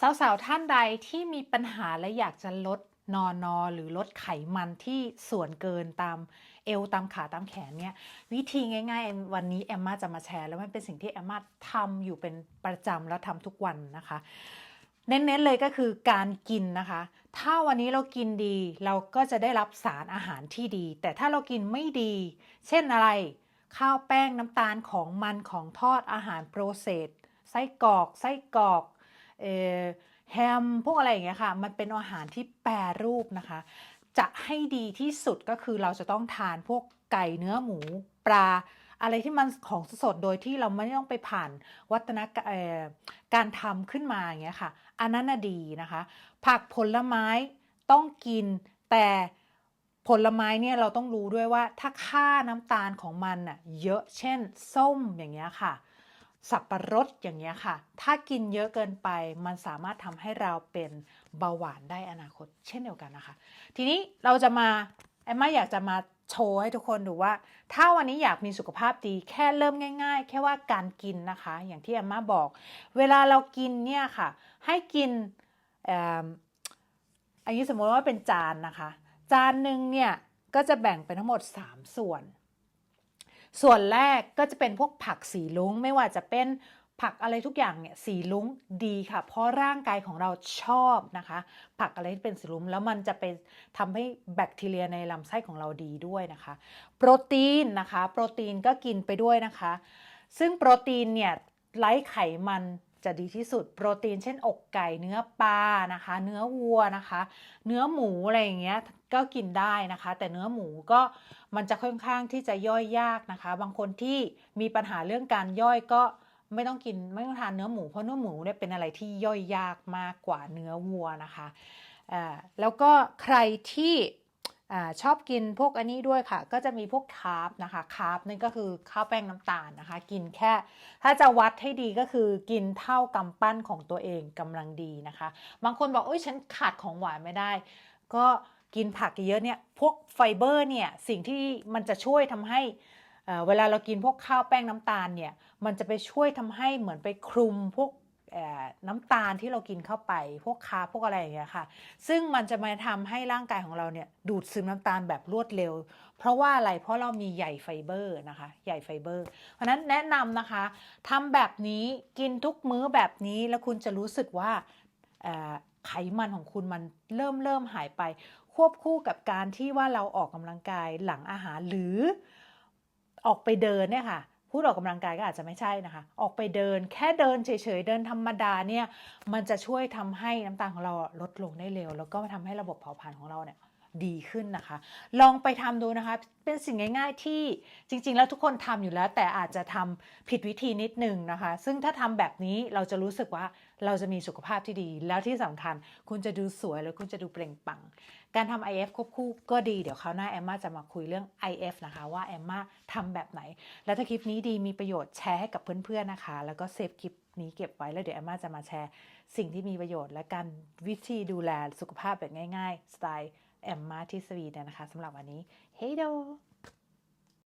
สาวๆท่านใดที่มีปัญหาและอยากจะลดนอนอหรือลดไขมันที่ส่วนเกินตามเอวตามขาตามแขนเนี่ยวิธีง่าย ๆ วันนี้แอมมาจะมาแชร์ แล้วมันเป็นสิ่งที่แอมมาทำอยู่เป็นประจำแล้วทำทุกวันนะคะ เน้นๆเลยก็คือการกินนะคะ ถ้าวันนี้เรากินดีเราก็จะได้รับสารอาหารที่ดี แต่ถ้าเรากินไม่ดี เช่นอะไร ข้าวแป้งน้ำตาลของมันของทอดอาหารโปรเซสไส้กรอก ไส้กรอก แฮมพวกอะไรอย่างเงี้ยค่ะ มันเป็นอาหารที่แปรรูปนะคะ จะให้ดีที่สุดก็คือเราจะต้องทานพวกไก่เนื้อหมูปลาอะไรที่มันของสดโดยที่เราไม่ต้องไปผ่านวัฒนกเอ่อการทำขึ้นมาอย่างเงี้ยค่ะ อันนั้นน่ะดีนะคะ ผักผลไม้ต้องกินแต่ผลไม้เนี่ยเราต้องรู้ด้วยว่าถ้าค่าน้ำตาลของมันน่ะเยอะเช่น ส้มอย่างเงี้ยค่ะ สับปะรดอย่างเงี้ยค่ะ ถ้ากินเยอะเกินไปมันสามารถทำให้เราเป็นเบาหวานได้อนาคต เช่นเดียวกันนะคะ ทีนี้เราจะมาแอมมาอยากจะมาโชว์ให้ทุกคนดูว่า ถ้าวันนี้อยากมีสุขภาพดีแค่เริ่มง่าย ๆ แค่ว่าการกินนะคะ อย่างที่แอมมาบอก เวลาเรากินเนี่ยค่ะ ให้กินอันนี้สมมติว่าเป็นจานนะคะ จานหนึ่งเนี่ยก็จะแบ่งเป็นทั้งหมด 3 ส่วน ส่วนแรกก็จะเป็นพวกผักสีลุ้งไม่ว่าจะเป็นผักอะไรทุกอย่างเนี่ยสีลุ้งดีค่ะ เพราะร่างกายของเราชอบนะคะ ผักอะไรที่เป็นสีลุ้งแล้วมันจะไปทำให้แบคทีเรียในลำไส้ของเราดีด้วยนะคะ โปรตีนนะคะ โปรตีนก็กินไปด้วยนะคะ ซึ่งโปรตีนเนี่ยไร้ไขมัน จะดีที่สุดโปรตีนเช่นอกไก่เนื้อปลานะคะ เนื้อวัวนะคะ เนื้อหมูอะไรอย่างเงี้ยก็กินได้นะคะ แต่เนื้อหมูก็มันจะค่อนข้างที่จะย่อยยากนะคะ บางคนที่มีปัญหาเรื่องการย่อยก็ไม่ต้องกินไม่ต้องทานเนื้อหมูเพราะเนื้อหมูเนี่ยเป็นอะไรที่ย่อยยากมากกว่าเนื้อวัวนะคะแล้วก็ใครที่ อชอบกินพวกอันนี้ด้วยค่ะ ก็จะมีพวกคาร์บนะคะคาร์บนั่นก็คือข้าวแป้งน้ำตาลนะคะ กินแค่ ถ้าจะวัดให้ดีก็คือกินเท่ากำปั้นของตัวเองกำลังดีนะคะ บางคนบอกเอ้ยฉันขาดของหวานไม่ได้ ก็กินผักเยอะเนี่ยพวกไฟเบอร์เนี่ยสิ่งที่มันจะช่วยทำให้เอ่อเวลาเรากินพวกข้าวแป้งน้ำตาลเนี่ยมันจะไปช่วยทำให้เหมือนไปคลุมพวก น้ำตาลที่เรากินเข้าไป พวกคาร์บพวกอะไรอย่างเงี้ยค่ะ ซึ่งมันจะมาทำให้ร่างกายของเราเนี่ยดูดซึมน้ำตาลแบบรวดเร็ว เพราะว่าอะไรเพราะเรามีใหญ่ไฟเบอร์นะคะใหญ่ไฟเบอร์ เพราะนั้นแนะนำนะคะทำแบบนี้กินทุกมื้อแบบนี้แล้วคุณจะรู้สึกว่าไขมันของคุณมันเริ่มเริ่มหายไป ควบคู่กับการที่ว่าเราออกกำลังกายหลังอาหารหรือออกไปเดินเนี่ยค่ะ พูดออกกำลังกายก็อาจจะไม่ใช่นะคะ ออกไปเดินแค่เดินเฉยๆ เดินธรรมดาเนี่ย มันจะช่วยทำให้น้ำตาลของเราลดลงได้เร็ว แล้วก็ทำให้ระบบเผาผลาญของเราเนี่ย ดีขึ้นนะคะ ลองไปทำดูนะคะ เป็นสิ่งง่าย ๆที่จริง ๆ แล้วทุกคนทำอยู่แล้ว แต่อาจจะทำผิดวิธีนิดนึงนะคะ ซึ่งถ้าทำแบบนี้เราจะรู้สึกว่าเราจะมีสุขภาพที่ดี แล้วที่สำคัญคุณจะดูสวยแล้วคุณจะดูเปล่งปลั่งการทำ IF ควบคู่ก็ดี เดี๋ยวคราวหน้าแอมมาจะมาคุยเรื่อง IF นะคะว่าแอมมาทำแบบไหน แล้วถ้าคลิปนี้ดีมีประโยชน์แชร์ให้กับเพื่อนๆนะคะ แล้วก็เซฟคลิปนี้เก็บไว้แล้วเดี๋ยวแอมมาจะมาแชร์ สิ่งที่มีประโยชน์และการวิธีดูแลสุขภาพแบบง่าย ๆ สไตล์ แอมมาที่สวีเดนนะคะสำหรับวันนี้เฮ้ยโด